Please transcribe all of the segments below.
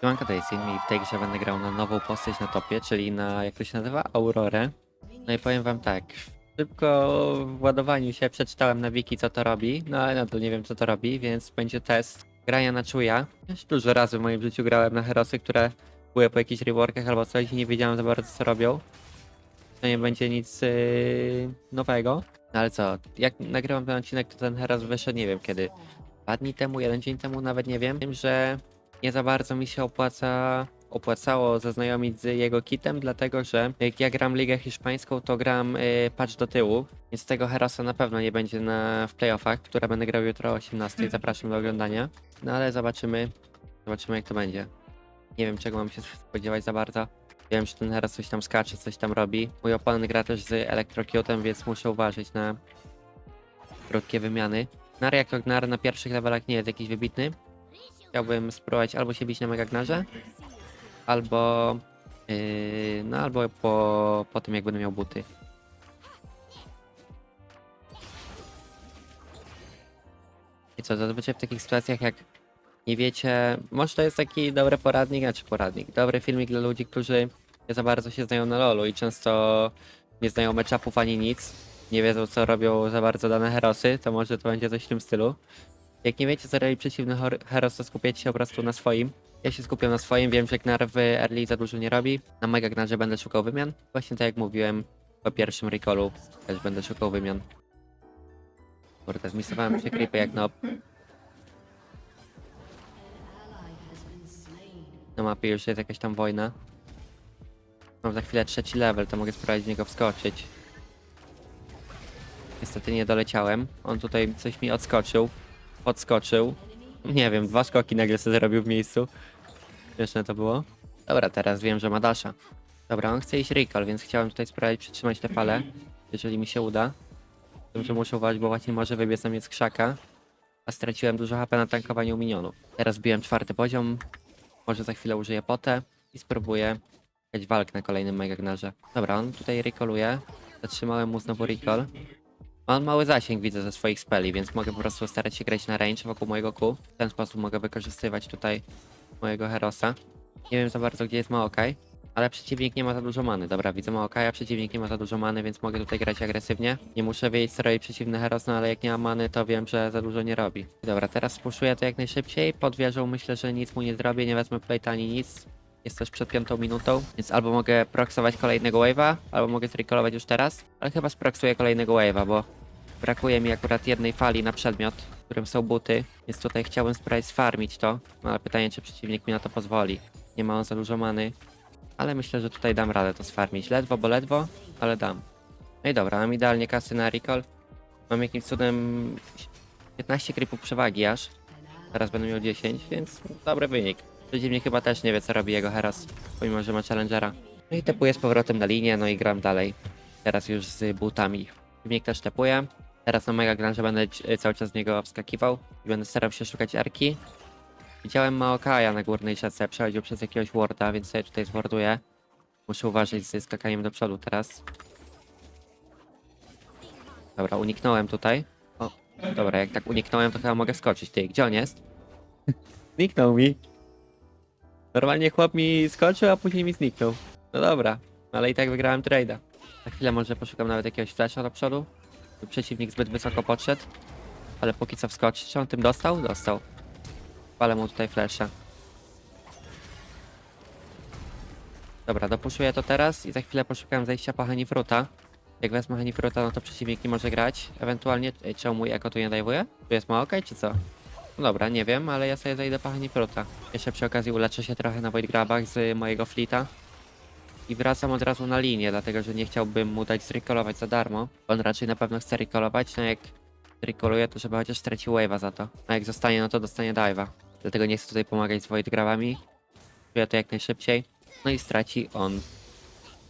Siemanko, Inmi i w tej grze będę grał na nową postać na topie, czyli na, jak to się nazywa, Aurorę. No i powiem wam tak, szybko w ładowaniu się przeczytałem na wiki co to robi, no ale nadal nie wiem co to robi, więc będzie test grania na czuja. Już dużo razy w moim życiu grałem na herosy, które były po jakichś reworkach albo coś i nie wiedziałem za bardzo co robią. To nie będzie nic yy, nowego. No ale co, jak nagrywam ten odcinek, to ten heros wyszedł nie wiem kiedy. Dwa dni temu, jeden dzień temu, nawet nie wiem. Wiem, że nie za bardzo mi się opłaca, opłacało zaznajomić z jego kitem, dlatego że jak ja gram ligę hiszpańską, to gram y, patch do tyłu, więc tego Herosa na pewno nie będzie na, w playoffach, które będę grał jutro o 18. Zapraszam do oglądania. No ale zobaczymy, zobaczymy jak to będzie. Nie wiem czego mam się spodziewać za bardzo. Wiem, że ten Heros coś tam skacze, coś tam robi. Mój oponent gra też z Electrocutem, więc muszę uważać na krótkie wymiany. Nar jako Gnar na pierwszych levelach nie jest jakiś wybitny, chciałbym spróbować albo się bić na Megagnarze, albo yy, no albo po, po tym jak będę miał buty. I co, zazwyczaj w takich sytuacjach jak nie wiecie, może to jest taki dobry poradnik, znaczy poradnik, dobry filmik dla ludzi, którzy nie za bardzo się znają na LoLu i często nie znają matchupów ani nic, nie wiedzą co robią za bardzo dane herosy, to może to będzie coś w tym stylu. Jak nie wiecie, co robi przeciwny heros, to skupiacie się po prostu na swoim. Ja się skupiam na swoim, wiem, że Gnar w early za dużo nie robi. Na Mega Gnarze będę szukał wymian. Właśnie tak jak mówiłem po pierwszym recallu, też będę szukał wymian. Kurde, zmisowałem się creepy jak nob. Na mapie już jest jakaś tam wojna. Mam za chwilę trzeci level, to mogę spróbować w niego wskoczyć. Niestety nie doleciałem. On tutaj coś mi odskoczył. Podskoczył. Nie wiem, dwa skoki nagle sobie zrobił w miejscu. Śmieszne to było. Dobra, teraz wiem, że ma dasha. Dobra, on chce iść recall, więc chciałem tutaj spróbować przytrzymać tę falę. Jeżeli mi się uda. Że muszę uważać, bo właśnie może wybiec na mnie z krzaka. A straciłem dużo HP na tankowaniu minionów. Teraz biłem czwarty poziom. Może za chwilę użyję potę i spróbuję jechać walk na kolejnym megagnarze. Dobra, on tutaj recalluje. Zatrzymałem mu znowu recall. Mam mały zasięg, widzę, ze swoich speli, więc mogę po prostu starać się grać na range wokół mojego Q. W ten sposób mogę wykorzystywać tutaj mojego Herosa. Nie wiem za bardzo, gdzie jest Maokaj, ale przeciwnik nie ma za dużo many. Dobra, widzę Maokaja, przeciwnik nie ma za dużo many, więc mogę tutaj grać agresywnie. Nie muszę wiedzieć, co robi przeciwny Heros, no ale jak nie ma many, to wiem, że za dużo nie robi. Dobra, teraz spuszuję to jak najszybciej. Pod wieżą myślę, że nic mu nie zrobię, nie wezmę plate ani nic. Jest też przed piątą minutą, więc albo mogę proxować kolejnego wave'a, albo mogę zrecallować już teraz, ale chyba sproksuję kolejnego wave'a, bo Brakuje mi akurat jednej fali na przedmiot, którym są buty, więc tutaj chciałbym spróbować sfarmić to, no ale pytanie, czy przeciwnik mi na to pozwoli. Nie ma on za dużo many, ale myślę, że tutaj dam radę to sfarmić. Ledwo, bo ledwo, ale dam. No i dobra, mam idealnie kasy na recall. Mam jakimś cudem 15 creepów przewagi aż. Teraz będę miał 10, więc dobry wynik. Przeciwnik chyba też nie wie, co robi jego Heros, pomimo, że ma Challengera. No i tepuję z powrotem na linię, no i gram dalej. Teraz już z butami. Przeciwnik też tepuje. Teraz na Mega Grange będę ci- cały czas z niego wskakiwał i będę starał się szukać arki. Widziałem Maokaja na górnej siatce, przechodził przez jakiegoś warda, więc sobie tutaj zwarduję. Muszę uważać ze skakaniem do przodu teraz. Dobra, uniknąłem tutaj. O, dobra, jak tak uniknąłem, to chyba mogę skoczyć. Ty, gdzie on jest? Zniknął mi. Normalnie chłop mi skoczył, a później mi zniknął. No dobra, ale i tak wygrałem trade'a. Za chwilę może poszukam nawet jakiegoś flasha do przodu. Przeciwnik zbyt wysoko podszedł. Ale póki co wskoczy. Czy on tym dostał? Dostał. Palę mu tutaj flasha. Dobra, dopuszuję to teraz i za chwilę poszukam zejścia po Hanifruta. Jak wezmę Hanifruta, no to przeciwnik nie może grać. Ewentualnie, ej, czemu mój eko tu nie dajwuje? Tu jest ma czy co? No dobra, nie wiem, ale ja sobie zejdę po Hanifruta. Jeszcze przy okazji uleczę się trochę na Void Grabach z mojego flita. I wracam od razu na linię, dlatego że nie chciałbym mu dać zrecallować za darmo. On raczej na pewno chce recallować, no jak recalluje, to żeby chociaż stracił wave'a za to. A jak zostanie, no to dostanie dive'a. Dlatego nie chcę tutaj pomagać z Void Grabami. Czuję to jak najszybciej. No i straci on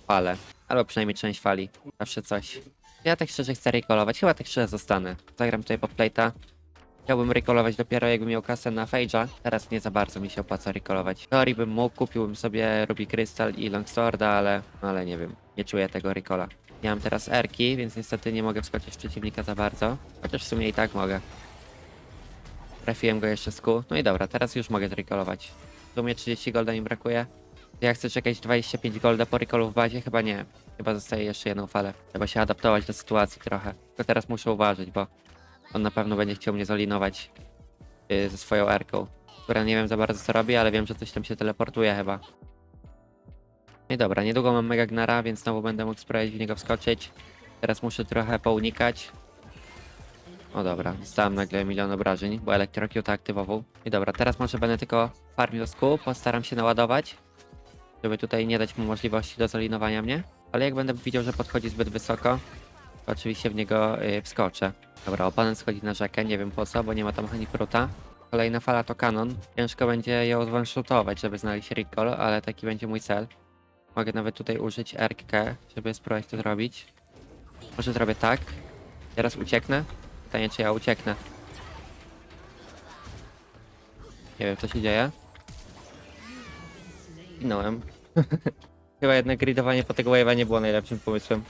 falę. Albo przynajmniej część fali. Zawsze coś. Ja tak szczerze chcę recallować, chyba tak szczerze zostanę. Zagram tutaj pod plate'a. Chciałbym recallować dopiero jakbym miał kasę na Fage'a. Teraz nie za bardzo mi się opłaca recallować. W teorii bym mógł, kupiłbym sobie Ruby Crystal i Longsworda, ale, ale nie wiem. Nie czuję tego recolla. Nie mam teraz Erki, więc niestety nie mogę wskoczyć w przeciwnika za bardzo. Chociaż w sumie i tak mogę. Trafiłem go jeszcze z Q. No i dobra, teraz już mogę zrecallować. W sumie 30 golda mi brakuje. Ja chcę czekać 25 golda po recallu w bazie? Chyba nie. Chyba zostaje jeszcze jedną falę. Trzeba się adaptować do sytuacji trochę. Tylko teraz muszę uważać, bo on na pewno będzie chciał mnie zalinować yy, ze swoją erką. Która nie wiem za bardzo co robi, ale wiem, że coś tam się teleportuje chyba. No dobra, niedługo mam Mega Gnara, więc znowu będę mógł spróbować w niego wskoczyć. Teraz muszę trochę pounikać. O dobra, dostałem nagle milion obrażeń, bo Electrocute aktywował. I dobra, teraz może będę tylko farmił sku, postaram się naładować, żeby tutaj nie dać mu możliwości do zalinowania mnie. Ale jak będę widział, że podchodzi zbyt wysoko, to oczywiście w niego y, wskoczę. Dobra, oponent schodzi na rzekę, nie wiem po co, bo nie ma tam ani pruta. Kolejna fala to kanon. Ciężko będzie ją zwanshotować, żeby znaleźć recall, ale taki będzie mój cel. Mogę nawet tutaj użyć erkę, żeby spróbować to zrobić. Może zrobię tak. Teraz ucieknę. Pytanie, czy ja ucieknę. Nie wiem, co się dzieje. Zginąłem. Chyba jednak gridowanie po tego wave'a nie było najlepszym pomysłem.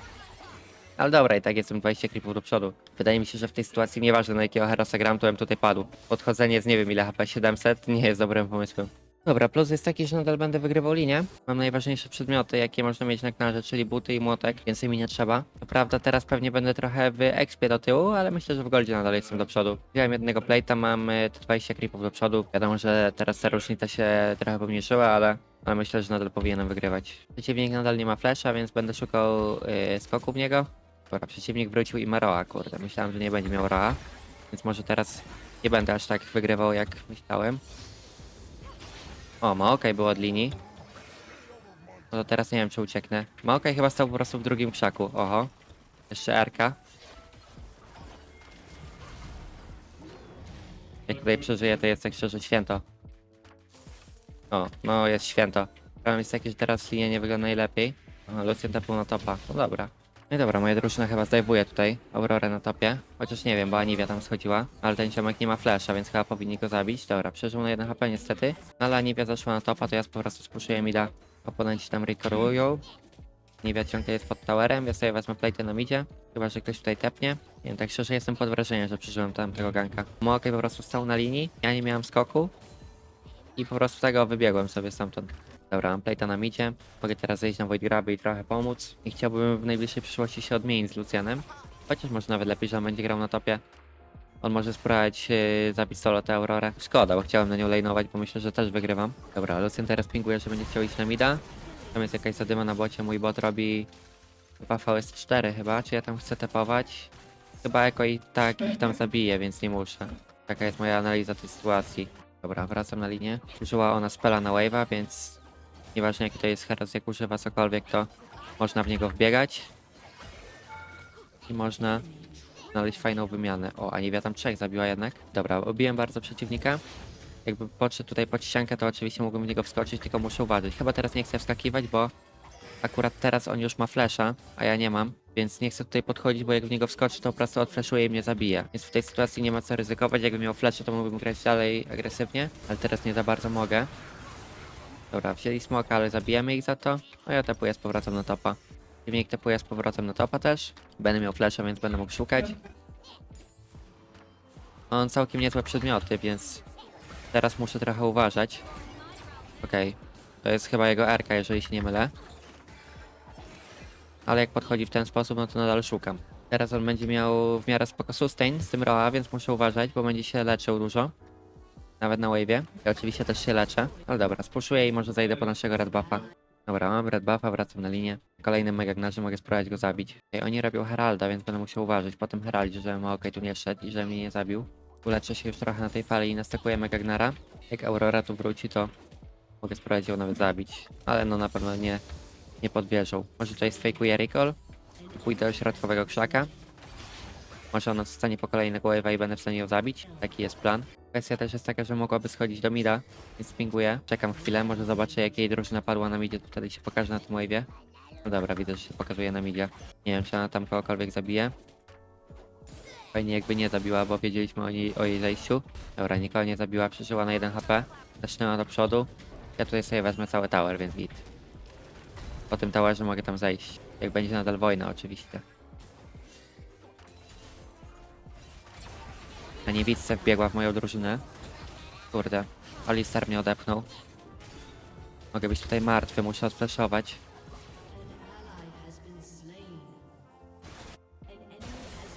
Ale dobra, i tak jestem 20 creepów do przodu. Wydaje mi się, że w tej sytuacji nieważne na jakiego Herasa gram, to bym tutaj padł. Podchodzenie z nie wiem ile HP 700 nie jest dobrym pomysłem. Dobra, plus jest taki, że nadal będę wygrywał linię. Mam najważniejsze przedmioty, jakie można mieć na knarze, czyli buty i młotek. Więcej mi nie trzeba. To prawda, teraz pewnie będę trochę w do tyłu, ale myślę, że w goldzie nadal jestem do przodu. Wziąłem jednego plate'a, mam y, 20 creepów do przodu. Wiadomo, że teraz ta różnica się trochę pomniejszyła, ale, ale myślę, że nadal powinienem wygrywać. Przeciwnik nadal nie ma flasha, więc będę szukał y, skoku w niego. Dobra, przeciwnik wrócił i ma Roa, kurde. Myślałem, że nie będzie miał Roa, więc może teraz nie będę aż tak wygrywał, jak myślałem. O, Maokaj był od linii. No to teraz nie wiem, czy ucieknę. Maokaj chyba stał po prostu w drugim krzaku. Oho. Jeszcze Arka. Jak tutaj przeżyję, to jest tak szczerze święto. O, no jest święto. Problem jest taki, że teraz linia nie wygląda najlepiej. O, Lucian tapnął na topa. No dobra. No i dobra, moja drużyna chyba zdejmuje tutaj Aurorę na topie. Chociaż nie wiem, bo Aniwia tam schodziła. Ale ten ziomek nie ma flasha, więc chyba powinni go zabić. Dobra, przeżył na 1 HP niestety. No ale Aniwia zaszła na topa, to ja po prostu spuszuję mida. Oponenci tam recorują. Aniwia ciągle jest pod towerem, ja sobie wezmę plate na midzie. Chyba, że ktoś tutaj tepnie. Nie wiem, tak szczerze jestem pod wrażeniem, że przeżyłem tam tego ganka. Mookej po prostu stał na linii, ja nie miałem skoku. I po prostu tego wybiegłem sobie stamtąd. Dobra, mam plate'a na midzie. Mogę teraz zejść na Void i trochę pomóc. I chciałbym w najbliższej przyszłości się odmienić z Lucianem. Chociaż może nawet lepiej, że on będzie grał na topie. On może spróbować yy, zabić solo tę Aurorę. Szkoda, bo chciałem na nią lane'ować, bo myślę, że też wygrywam. Dobra, Lucian teraz pinguje, że będzie chciał iść na mida. Tam jest jakaś zadyma na bocie, mój bot robi 2 VS4 chyba, czy ja tam chcę tepować? Chyba jako i tak ich tam zabiję, więc nie muszę. Taka jest moja analiza tej sytuacji. Dobra, wracam na linię. Użyła ona spela na wave'a, więc Nieważne jaki to jest Heros, jak używa cokolwiek, to można w niego wbiegać. I można znaleźć fajną wymianę. O, Aniwia tam trzech zabiła jednak. Dobra, obiłem bardzo przeciwnika. Jakby podszedł tutaj pod ściankę, to oczywiście mógłbym w niego wskoczyć, tylko muszę uważać. Chyba teraz nie chcę wskakiwać, bo akurat teraz on już ma flesza, a ja nie mam. Więc nie chcę tutaj podchodzić, bo jak w niego wskoczy, to po prostu odfleszuje i mnie zabije. Więc w tej sytuacji nie ma co ryzykować. Jakbym miał flesze, to mógłbym grać dalej agresywnie, ale teraz nie za bardzo mogę. Dobra, wzięli smoka, ale zabijemy ich za to. No ja tepuję z powrotem na topa. Przeciwnik tepuje z powrotem na topa też. Będę miał flasha, więc będę mógł szukać. On całkiem niezłe przedmioty, więc teraz muszę trochę uważać. Okej, to jest chyba jego RK, jeżeli się nie mylę. Ale jak podchodzi w ten sposób, no to nadal szukam. Teraz on będzie miał w miarę spoko sustain z tym Roa, więc muszę uważać, bo będzie się leczył dużo. Nawet na wave'ie. Ja oczywiście też się leczę. Ale dobra, spuszuję i może zajdę po naszego red buffa. Dobra, mam red buffa, wracam na linię. Kolejnym megagnarzy mogę spróbować go zabić. Ej, oni robią Heralda, więc będę musiał uważać po tym Heraldzie, żebym okej tu nie szedł i że mnie nie zabił. Uleczę się już trochę na tej fali i nastakuję megagnara. Jak Aurora tu wróci, to mogę spróbować ją nawet zabić. Ale no na pewno nie, nie pod wieżą. Może tutaj sfejkuję recall. Pójdę do środkowego krzaka. Może ona zostanie po kolei na głowę i będę w stanie ją zabić. Taki jest plan. Kwestia też jest taka, że mogłaby schodzić do mida, więc pinguję. Czekam chwilę, może zobaczę jak jej drużyna padła na midzie, to wtedy się pokaże na tym wave'ie. No dobra, widzę, że się pokazuje na midzie. Nie wiem, czy ona tam kogokolwiek zabije. Fajnie jakby nie zabiła, bo wiedzieliśmy o, o jej zejściu. Dobra, nikogo nie zabiła, przeżyła na 1 HP. Zaczynęła do przodu. Ja tutaj sobie wezmę cały tower, więc git. Po tym towerze mogę tam zejść. Jak będzie nadal wojna oczywiście. Na niewidce wbiegła w moją drużynę. Kurde, Alistar mnie odepchnął. Mogę być tutaj martwy, muszę odflashować.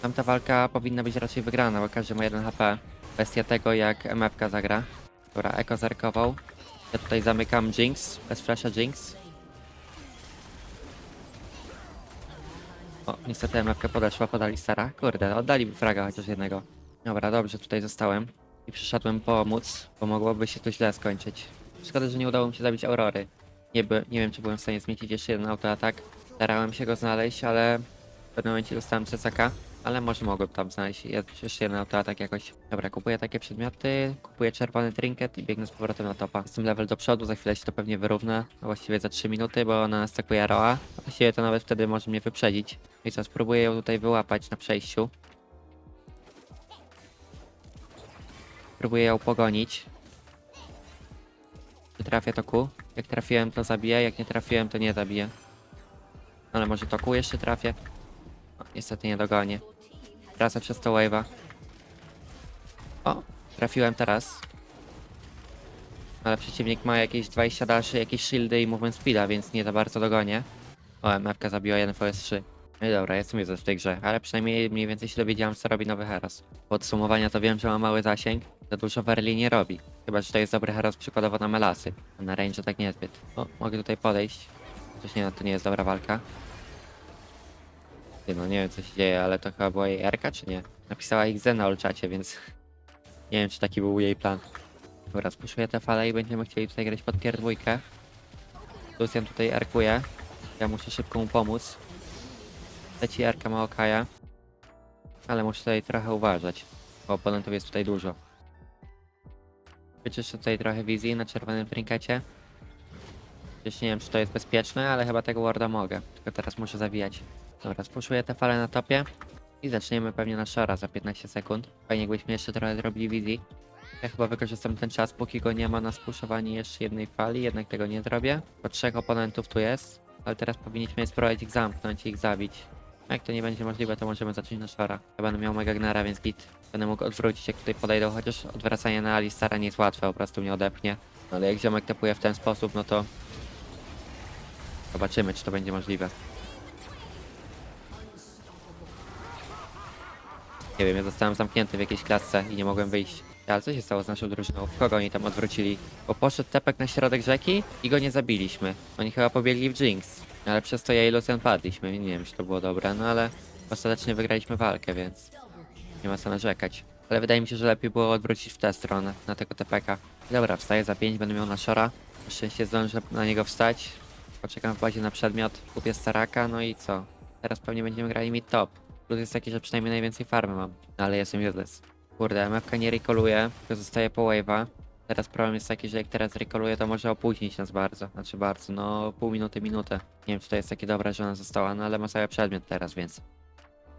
Tamta walka powinna być raczej wygrana, bo każdy ma 1 HP. Kwestia tego, jak MFK zagra. Dobra, Eko zerkował. Ja tutaj zamykam Jinx, bez flasha Jinx. O, niestety MFK podeszła, podali Stara. Kurde, oddali fraga chociaż jednego. Dobra, dobrze, tutaj zostałem. I przyszedłem pomóc, bo mogłoby się to źle skończyć. Szkoda, że nie udało mi się zabić Aurory. Nie, by, nie wiem, czy byłem w stanie zmieścić jeszcze jeden autoatak. Starałem się go znaleźć, ale w pewnym momencie dostałem CCK. Ale może mogłem tam znaleźć jeszcze jeden autoatak jakoś. Dobra, kupuję takie przedmioty, kupuję czerwony trinket i biegnę z powrotem na topa. Jestem level do przodu, za chwilę się to pewnie wyrówna. A właściwie za 3 minuty, bo ona nas atakuje Roa. A właściwie to nawet wtedy może mnie wyprzedzić. I co, spróbuję ją tutaj wyłapać na przejściu. Próbuję ją pogonić. Czy trafię to ku? Jak trafiłem to zabiję, jak nie trafiłem to nie zabiję. Ale może to ku jeszcze trafię? O, niestety nie dogonię. Tracę przez to wave'a. O, trafiłem teraz. Ale przeciwnik ma jakieś 20 daszy, jakieś shieldy i movement speeda, więc nie za bardzo dogonię. O, MFK zabiła 1 vs3. No i dobra, jestem już w tej grze, ale przynajmniej mniej więcej się dowiedziałem, co robi nowy Heros. Podsumowania to wiem, że ma mały zasięg, za dużo Verli nie robi. Chyba, że to jest dobry Heros przykładowo na melasy, a na range tak niezbyt. O, mogę tutaj podejść. Coś nie, to nie jest dobra walka. Ty, no nie wiem co się dzieje, ale to chyba była jej Erka, czy nie? Napisała Zen na olczacie, więc nie wiem, czy taki był jej plan. Dobra, spuszuję te fale i będziemy chcieli tutaj grać pod tier dwójkę. Lucian tutaj erkuje. Ja muszę szybko mu pomóc. Leci Erka ma Okaja. Ale muszę tutaj trochę uważać, bo oponentów jest tutaj dużo. Wyczyszczę tutaj trochę wizji na czerwonym trinkecie. Już nie wiem, czy to jest bezpieczne, ale chyba tego warda mogę. Tylko teraz muszę zawijać. Dobra, spuszuję te fale na topie. I zaczniemy pewnie na Shora za 15 sekund. Fajnie jakbyśmy jeszcze trochę zrobili wizji. Ja chyba wykorzystam ten czas, póki go nie ma na spuszowanie jeszcze jednej fali, jednak tego nie zrobię. Bo trzech oponentów tu jest, ale teraz powinniśmy spróbować ich zamknąć i ich zabić. Jak to nie będzie możliwe, to możemy zacząć na Shora. Ja będę miał Mega Gnara, więc git. Będę mógł odwrócić, jak tutaj podejdą, chociaż odwracanie na Alistara nie jest łatwe, po prostu mnie odepnie. Ale jak ziomek tapuje w ten sposób, no to... Zobaczymy, czy to będzie możliwe. Nie wiem, ja zostałem zamknięty w jakiejś klatce i nie mogłem wyjść. Ale co się stało z naszą drużyną? Kogo oni tam odwrócili? Bo poszedł tepek na środek rzeki i go nie zabiliśmy. Oni chyba pobiegli w Jinx. Ale przez to ja i Lucian padliśmy. Nie wiem, czy to było dobre, no ale ostatecznie wygraliśmy walkę, więc nie ma co narzekać. Ale wydaje mi się, że lepiej było odwrócić w tę stronę, na tego tepeka. Dobra, wstaję za 5, będę miał na Shora. Na szczęście zdążę na niego wstać. Poczekam w bazie na przedmiot, kupię staraka, no i co? Teraz pewnie będziemy grali mid top. Plus jest taki, że przynajmniej najwięcej farmy mam. No ale jestem useless. Kurde, MFK nie rekoluje, tylko zostaje po wave'a. Teraz problem jest taki, że jak teraz rekoluje, to może opóźnić nas bardzo. Znaczy bardzo, no pół minuty, minutę. Nie wiem, czy to jest takie dobre, że ona została, no ale ma cały przedmiot teraz, więc...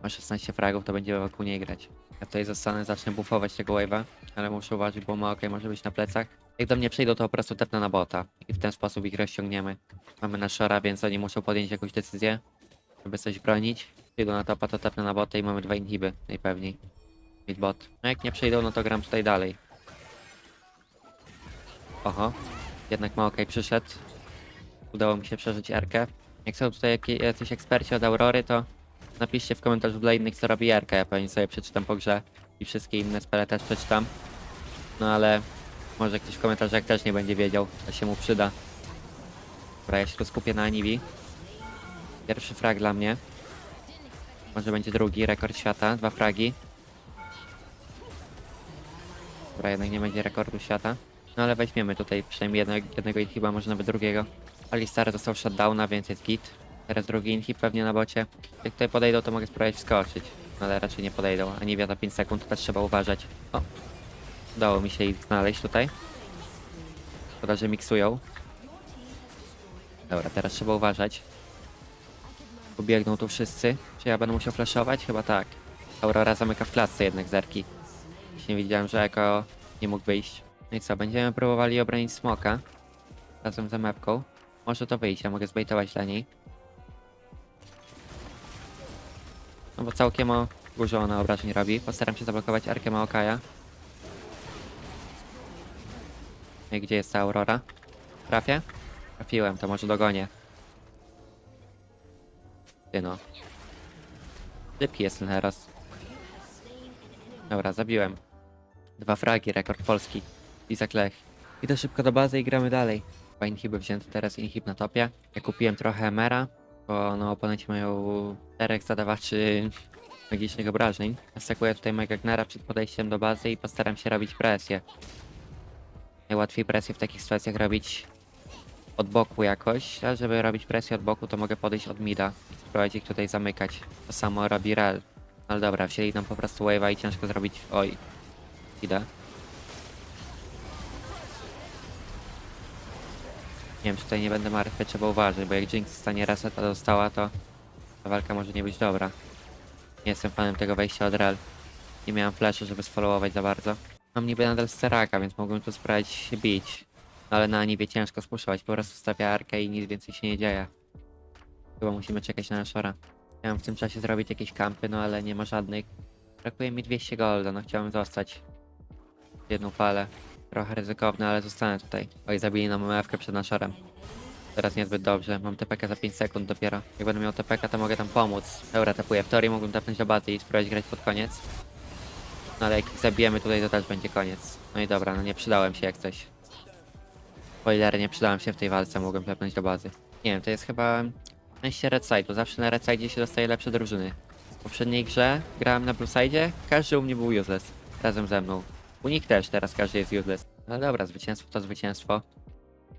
Ma 16 fragów, to będziemy wokół niej grać. Ja tutaj zostanę, zacznę buffować tego wave'a, ale muszę uważać, bo ma ok, może być na plecach. Jak do mnie przyjdą, to po prostu tepnę na bota i w ten sposób ich rozciągniemy. Mamy na Shora, więc oni muszą podjąć jakąś decyzję, żeby coś bronić. Przyjdą na topa, to tepnę na bota i mamy dwa inhiby, najpewniej. Mid bot. No jak nie przyjdą, no to gram tutaj dalej. Oho, jednak ma ok, przyszedł. Udało mi się przeżyć Erkę. Jak są tutaj jacyś eksperci od Aurory, to napiszcie w komentarzu dla innych, co robi Erka. Ja pewnie sobie przeczytam po grze i wszystkie inne spele też przeczytam. No ale może ktoś w komentarzach też nie będzie wiedział, to się mu przyda. Dobra, ja się tu skupię na Anivi. Pierwszy frag dla mnie. Może będzie drugi, rekord świata, dwa fragi. Dobra, jednak nie będzie rekordu świata. No ale weźmiemy tutaj przynajmniej jednego, jednego inhiba, może nawet drugiego. Alistar dostał shutdowna, więc jest git. Teraz drugi inhib pewnie na bocie. Jak tutaj podejdą, to mogę spróbować wskoczyć. No ale raczej nie podejdą. Ani wiata 5 sekund, też trzeba uważać. O! Udało mi się ich znaleźć tutaj. Szkoda, że miksują. Dobra, teraz trzeba uważać. Pobiegną tu wszyscy. Czy ja będę musiał flashować? Chyba tak. Aurora zamyka w klatce jednak zerki. Właśnie widziałem, że Eko nie mógł wyjść. No i co, będziemy próbowali obronić smoka. Razem z mapką. Może to wyjść, ja mogę zbejtować dla niej. No bo całkiem o dużo ona obrażeń robi. Postaram się zablokować Arkę Maokaja. No i gdzie jest ta Aurora? Trafię? Trafiłem, to może dogonię. Ty no. Szybki jest ten Heros. Dobra, zabiłem. Dwa fragi, rekord polski. Izak Lech. Idę szybko do bazy i gramy dalej. Dwa inhiby wzięte, teraz inhib na topie. Ja kupiłem trochę Emera, bo no oponenci mają czterech zadawaczy magicznych obrażeń. Stakuję tutaj mojego Gnara przed podejściem do bazy i postaram się robić presję. Najłatwiej presję w takich sytuacjach robić od boku jakoś, a żeby robić presję od boku, to mogę podejść od mida i spróbować ich tutaj zamykać. To samo robi Rel. Ale dobra, wzięli nam po prostu wave'a i ciężko zrobić... Oj, idę. Nie wiem, czy tutaj nie będę martwy, trzeba uważać, bo jak Jinx stanie reseta dostała, to ta walka może nie być dobra. Nie jestem fanem tego wejścia od Rel. Nie miałem flashu, żeby sfollowować za bardzo. Mam niby nadal steraka, więc mogłem tu spróbować się bić. Ale na niebie ciężko spuszować, po prostu stawia arkę i nic więcej się nie dzieje. Chyba musimy czekać na Nashora. Chciałem w tym czasie zrobić jakieś kampy, no ale nie ma żadnych. Brakuje mi 200 golda, no chciałem zostać. Jedną falę. Trochę ryzykowne, ale zostanę tutaj. Oj, zabili nam MF-kę przed Nashorem. Teraz niezbyt dobrze, mam TPK za 5 sekund dopiero. Jak będę miał TPK, to mogę tam pomóc. Dobra, tapuję. W teorii mógłbym tapnąć do bazy i spróbować grać pod koniec. No ale jak ich zabijemy tutaj, to też będzie koniec. No i dobra, no nie przydałem się jak coś. Spoiler, nie przydałem się w tej walce, mogłem tepnąć do bazy. Nie wiem, to jest chyba szczęście Red Side'u. Zawsze na Red Side'ie się dostaje lepsze drużyny. W poprzedniej grze grałem na Blue Side'ie, każdy u mnie był useless. Razem ze mną. U nich też teraz każdy jest useless. No dobra, zwycięstwo to zwycięstwo.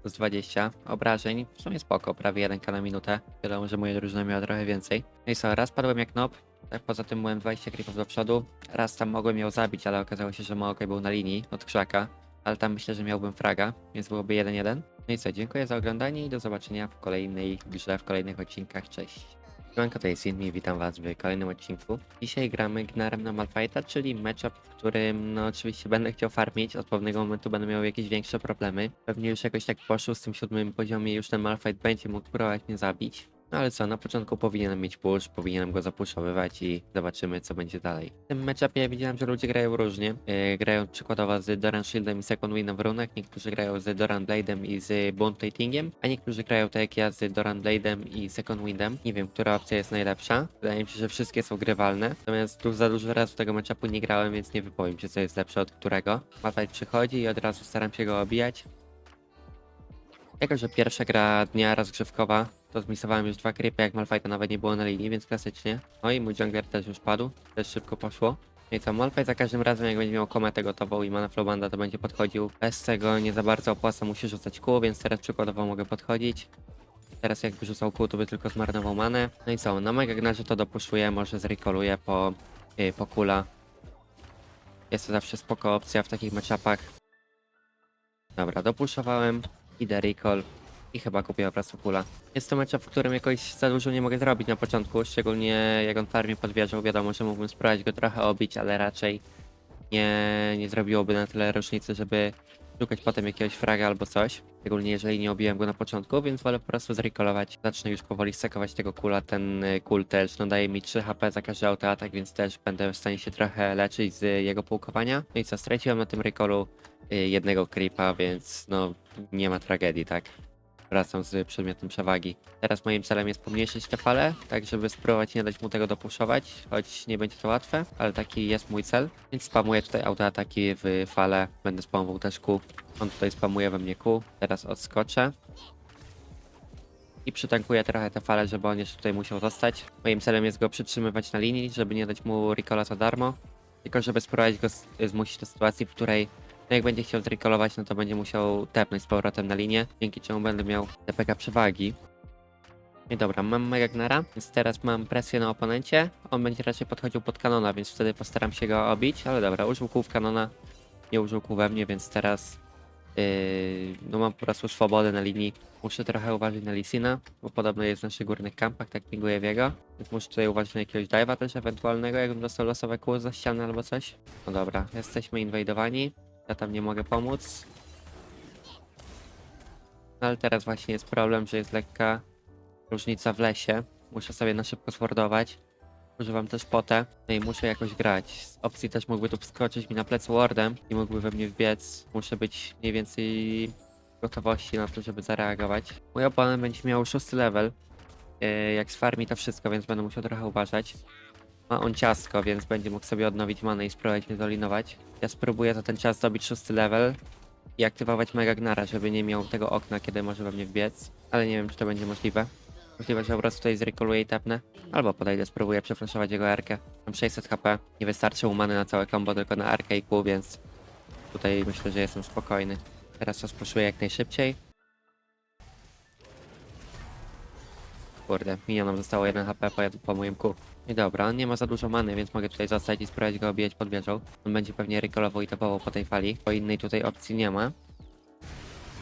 Plus 20 obrażeń, w sumie spoko, prawie 1k na minutę. Wiadomo, że moja drużyna miała trochę więcej. No i co, raz padłem jak nob, tak poza tym byłem 20 creepów do przodu. Raz tam mogłem ją zabić, ale okazało się, że Maokaj był na linii od krzaka. Ale tam myślę, że miałbym fraga, więc byłoby 1-1. No i co, dziękuję za oglądanie i do zobaczenia w kolejnej grze, w kolejnych odcinkach. Cześć. Siemanko, to jest Inmi, witam was w kolejnym odcinku. Dzisiaj gramy Gnarem na Malfighta, czyli matchup, w którym no oczywiście będę chciał farmić, od pewnego momentu będę miał jakieś większe problemy. Pewnie już jakoś tak z tym siódmym poziomie, już ten Malfight będzie mógł próbować mnie zabić. No ale co, na początku powinienem mieć push, powinienem go zapuszowywać i zobaczymy co będzie dalej. W tym matchupie widziałem, że ludzie grają różnie. Yy, grają przykładowo z Doran Shieldem i Second Windem w runach, niektórzy grają z Doran Blade'em i z Bone Platingiem, a niektórzy grają tak jak ja z Doran Blade'em i Second Windem. Nie wiem, która opcja jest najlepsza. Wydaje mi się, że wszystkie są grywalne. Natomiast tu za dużo razy tego matchupu nie grałem, więc nie wypowiem się co jest lepsze od którego. Malfight przychodzi i od razu staram się go obijać. Jako, że pierwsza gra dnia rozgrzewkowa, to zmisowałem już dwa creepy, jak Malfighta nawet nie było na linii, więc klasycznie. No i mój jungler też już padł, też szybko poszło. No i co, Malfight za każdym razem jak będzie miał kometę gotową i mana flowbanda, to będzie podchodził. Bez tego nie za bardzo opłaca mu się rzucać kół, więc teraz przykładowo mogę podchodzić. Teraz jakby rzucał kół, to by tylko zmarnował manę. No i co, na Mega to dopuszuję, może zrekoluję po, yy, po kula. Jest to zawsze spoko opcja w takich matchupach. Dobra, dopuszowałem, idę recall i chyba kupię po prostu. Jest to matchup, w którym jakoś za dużo nie mogę zrobić na początku, szczególnie jak on farmie podwierzał. Wiadomo, że mógłbym spróbować go trochę obić, ale raczej nie, nie zrobiłoby na tyle różnicy, żeby szukać potem jakiegoś fraga albo coś. Szczególnie jeżeli nie obiłem go na początku, więc wolę po prostu zrecallować. Zacznę już powoli stakować tego kula. Ten y, kul też no, daje mi 3 HP za każdy autoatak, więc też będę w stanie się trochę leczyć z jego pułkowania. No i co, straciłem na tym recallu y, jednego creepa, więc no nie ma tragedii, tak? Wracam z przedmiotem przewagi. Teraz moim celem jest pomniejszyć te fale, tak żeby spróbować nie dać mu tego dopuszować, choć nie będzie to łatwe, ale taki jest mój cel. Więc spamuję tutaj autoataki w fale, będę spamował też Q. On tutaj spamuje we mnie Q, teraz odskoczę. I przytankuję trochę te fale, żeby on jeszcze tutaj musiał zostać. Moim celem jest go przytrzymywać na linii, żeby nie dać mu recola za darmo. Tylko żeby spróbować go zmusić do sytuacji, w której jak będzie chciał zrecallować, no to będzie musiał tepnąć z powrotem na linię, dzięki czemu będę miał TPK przewagi. I dobra, mam Mega Gnara, więc teraz mam presję na oponencie. On będzie raczej podchodził pod kanona, więc wtedy postaram się go obić, ale dobra, użył kół w kanona, nie użył kół we mnie, więc teraz yy, no mam po prostu swobodę na linii. Muszę trochę uważać na Lisina, bo podobno jest w naszych górnych kampach, tak pinguję w jego. Więc muszę tutaj uważać na jakiegoś dive'a też ewentualnego, jakbym dostał losowe kół za ścianę albo coś. No dobra, jesteśmy inwajdowani. Ja tam nie mogę pomóc. No ale teraz właśnie jest problem, że jest lekka różnica w lesie. Muszę sobie na szybko swordować. Używam też potę, no i muszę jakoś grać. Z opcji też mógłby tu wskoczyć mi na plecy wardem i mógłby we mnie wbiec. Muszę być mniej więcej gotowości na to, żeby zareagować. Mój oponent będzie miał szósty level, yy, jak sfarmi to wszystko, więc będę musiał trochę uważać. Ma on ciasko, więc będzie mógł sobie odnowić manę i spróbować mnie zolinować. Ja spróbuję za ten czas dobić szósty level i aktywować Mega Gnara, żeby nie miał tego okna, kiedy może we mnie wbiec. Ale nie wiem, czy to będzie możliwe. Możliwe, że po prostu tutaj zrekoluję i tepnę. Albo podejdę, spróbuję przeflaszować jego arkę. Mam 600 HP. Nie wystarczy mu many na całe combo, tylko na arkę i kół, więc tutaj myślę, że jestem spokojny. Teraz spuszuję jak najszybciej. Kurde, minionom zostało 1 HP po, po moim kół. I dobra, on nie ma za dużo many, więc mogę tutaj zostać i spróbować go obijać pod wieżą. On będzie pewnie recallował i topował po tej fali, bo innej tutaj opcji nie ma.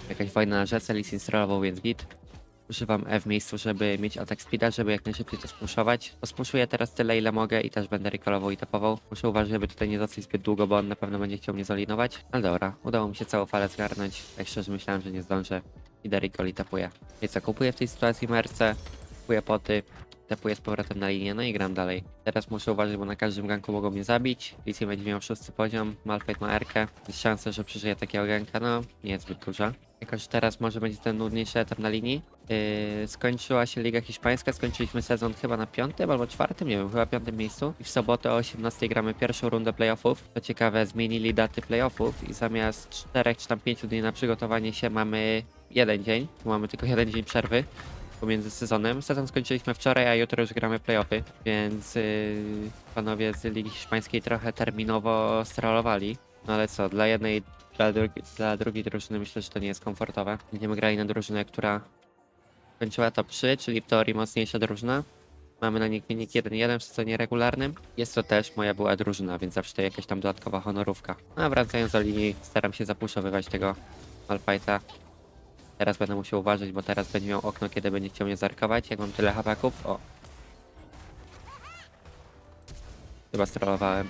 Jakaś wojna na rzece, Lee Sin strollował, więc git. Używam E w miejscu, żeby mieć atak speeda, żeby jak najszybciej to spuszować. To spuszuję teraz tyle, ile mogę i też będę recallował i topował. Muszę uważać, żeby tutaj nie zostać zbyt długo, bo on na pewno będzie chciał mnie zolinować. Ale dobra, udało mi się całą falę zgarnąć. Tak szczerze myślałem, że nie zdążę. Idę recall i tapuję. Więc co, kupuję w tej sytuacji merce, kupuję poty, tapuję z powrotem na linię, no i gram dalej. Teraz muszę uważać, bo na każdym ganku mogą mnie zabić. Lisy będzie miał szósty poziom, Malphite ma Erkę. Jest szansa, że przeżyje takiego ganka, no nie jest zbyt duża. Jako, że teraz może będzie ten nudniejszy etap na linii. Yy, skończyła się Liga Hiszpańska, skończyliśmy sezon chyba na piątym albo czwartym, nie wiem, chyba piątym miejscu. I w sobotę o 18 gramy pierwszą rundę playoffów. To ciekawe, zmienili daty playoffów i zamiast 4 czy tam 5 dni na przygotowanie się mamy jeden dzień. Mamy tylko jeden dzień przerwy pomiędzy sezonem. Sezon skończyliśmy wczoraj, a jutro już gramy playoffy, więc yy, panowie z Ligi Hiszpańskiej trochę terminowo strolowali. No ale co, dla jednej, dla, drugi, dla drugiej drużyny myślę, że to nie jest komfortowe. Będziemy grali na drużynę, która kończyła top 3, czyli w teorii mocniejsza drużyna. Mamy na nich wynik 1-1 w sezonie regularnym. Jest to też moja była drużyna, więc zawsze to jakaś tam dodatkowa honorówka. No, A wracając do linii, staram się zapuszowywać tego Malfighta. Teraz będę musiał uważać, bo teraz będzie miał okno, kiedy będzie chciał mnie zarkować. Jak mam tyle hapaków, o. Chyba strollowałem.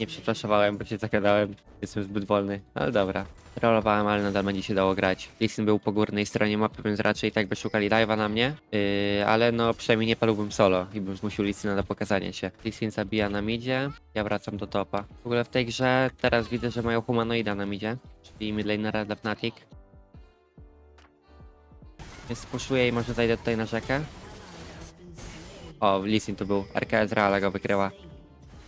Nie przepraszowałem, bo się zagadałem. Jestem zbyt wolny, ale dobra. Trollowałem, ale nadal będzie się dało grać. Listin był po górnej stronie mapy, więc raczej tak by szukali dive'a na mnie. Yy, ale no przynajmniej nie palułbym solo i bym zmusił Listina do pokazania się. Listin zabija na midzie, ja wracam do topa. W ogóle w tej grze teraz widzę, że mają humanoida na midzie, czyli midlanera dla Fnatic. Więc spuszuję i może zajdę tutaj na rzekę. O, Listin tu był. RKS Reala go wykryła.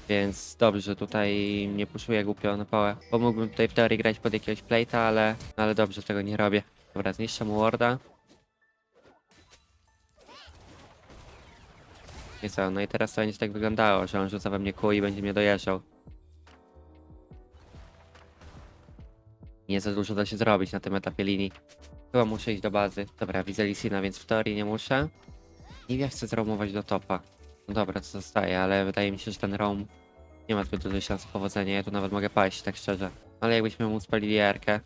Więc dobrze, że tutaj nie puszuję głupio na pałę. Bo mógłbym tutaj w teorii grać pod jakiegoś plate'a, ale, ale dobrze, że tego nie robię. Dobra, zniszczę mu warda. I co, no i teraz to będzie tak wyglądało, że on rzuca we mnie kół i będzie mnie dojeżdżał. Nie za dużo da się zrobić na tym etapie linii. Chyba muszę iść do bazy. Dobra, widzę Lisina, więc w teorii nie muszę. Nie wiem, chcę zromować do topa. No dobra, co zostaje, ale wydaje mi się, że ten roam nie ma zbyt dużej szansy powodzenia. Ja tu nawet mogę paść, tak szczerze. Ale jakbyśmy mu spalili jarkę.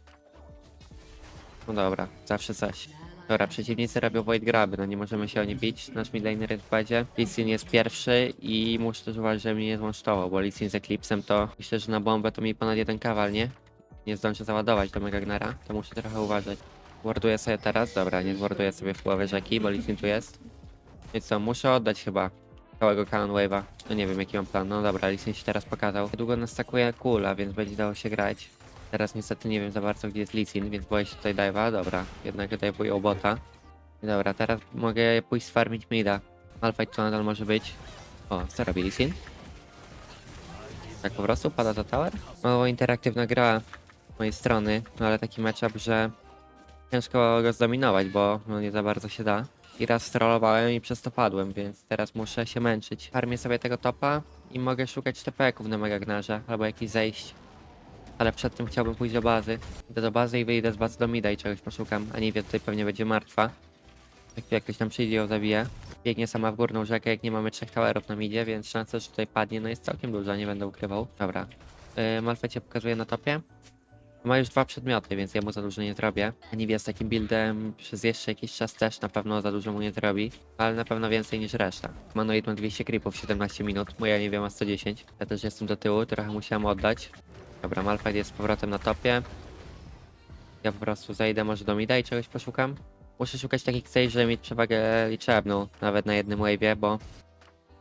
No dobra, zawsze coś. Dobra, przeciwnicy robią void graby, no nie możemy się o nie bić. Nasz midlaner jest w bazie. Lisin jest pierwszy i muszę też uważać, że mnie nie złącztował, bo Lisin z Eclipsem to myślę, że na bombę to mi ponad jeden kawal, nie? Nie zdążę załadować do Megagnara, to muszę trochę uważać. Warduję sobie teraz, dobra, nie zwarduję sobie w połowie rzeki, bo Lisin tu jest. Więc co, muszę oddać chyba całego Cannon Wave'a. No nie wiem jaki mam plan, no dobra, Lisin się teraz pokazał. Długo nastakuje kula, więc będzie dało się grać. Teraz niestety nie wiem za bardzo gdzie jest Lisin, więc boję się tutaj dive'a, dobra. Jednak dive'uję u bota. I Dobra, teraz mogę pójść sfarmić mida. Malfight tu nadal może być. O, co robi Lisin? Tak po prostu pada za tower? Mało interaktywna gra z mojej strony, no ale taki matchup, że ciężko go zdominować, bo no nie za bardzo się da. I raz strollowałem i przez to padłem, więc teraz muszę się męczyć. Farmię sobie tego topa i mogę szukać TP-ków na Megagnarze albo jakichś zejść. Ale przed tym chciałbym pójść do bazy. Idę do bazy i wyjdę z bazy do mida i czegoś poszukam. A nie wie tutaj pewnie będzie martwa. Jak jak ktoś tam przyjdzie ją zabije. Biegnie sama w górną rzekę, jak nie mamy trzech towerów na midzie, więc szansa, że tutaj padnie, no jest całkiem duża, nie będę ukrywał. Dobra. Yy, Malfecie pokazuje na topie. Ma już dwa przedmioty, więc ja mu za dużo nie zrobię. Aniwia z takim buildem przez jeszcze jakiś czas też na pewno za dużo mu nie zrobi, ale na pewno więcej niż reszta. Manoid ma 200 creepów w 17 minut, moja wiem ma 110. Ja też jestem do tyłu, trochę musiałem oddać. Dobra, Malfight jest z powrotem na topie. Ja po prostu zejdę może do mida i czegoś poszukam. Muszę szukać takich save, żeby mieć przewagę liczebną, nawet na jednym wave'ie, bo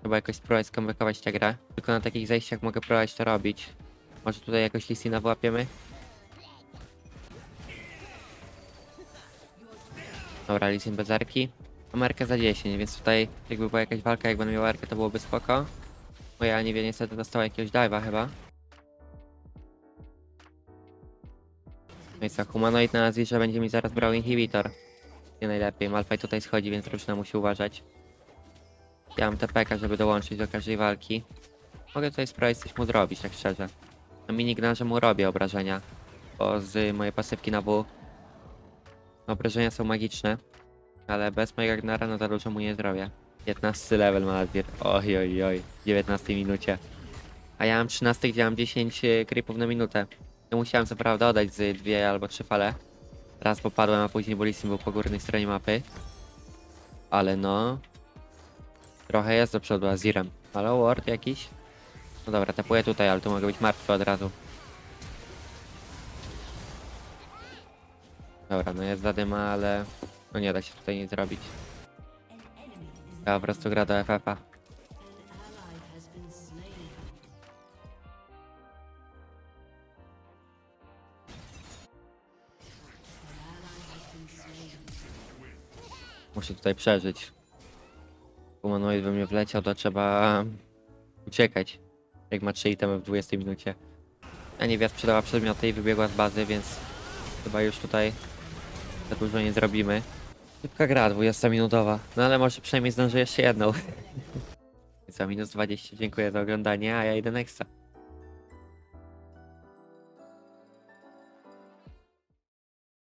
trzeba jakoś spróbować skomplikować tę grę. Tylko na takich zejściach mogę próbować to robić. Może tutaj jakoś Lisina włapiemy? Dobra, Lisin bez arki. Mam arkę za 10, więc tutaj jakby była jakaś walka, jak będę miał arkę, to byłoby spoko. Moja Aniwie niestety dostała jakiegoś dive'a chyba. No i co, humanoid na Azirze będzie mi zaraz brał inhibitor. Nie najlepiej, Malphite tutaj schodzi, więc drużyna musi uważać. Ja mam TPK, żeby dołączyć do każdej walki. Mogę tutaj spróbować coś mu zrobić, tak szczerze. Na minigranże mu robię obrażenia, bo z mojej pasywki na W obrażenia są magiczne, ale bez mojego Ragnara no za dużo mu nie zrobię. 15 level ma Azir, oj oj oj, w 19 minucie. A ja mam 13, gdzie mam 10 e, creepów na minutę. Ja musiałem co prawda oddać z dwie albo trzy fale. Raz popadłem, a później Bolisim był po górnej stronie mapy. Ale no... Trochę jest do przodu Azirem. Ale ward jakiś? No dobra, tapuję tutaj, ale tu mogę być martwy od razu. Dobra, no jest zadyma, ale... No nie da się tutaj nic zrobić. Ja po prostu gra do FF-a. Muszę tutaj przeżyć. Humanoid we mnie wleciał, to trzeba uciekać. Jak ma 3 itemy w 20 minucie. A nie sprzedała przedmioty i wybiegła z bazy, więc chyba już tutaj za dużo nie zrobimy. Szybka gra, 20 minutowa. No ale może przynajmniej zdążę jeszcze jedną. Co, minus 20, dziękuję za oglądanie, a ja idę nexa.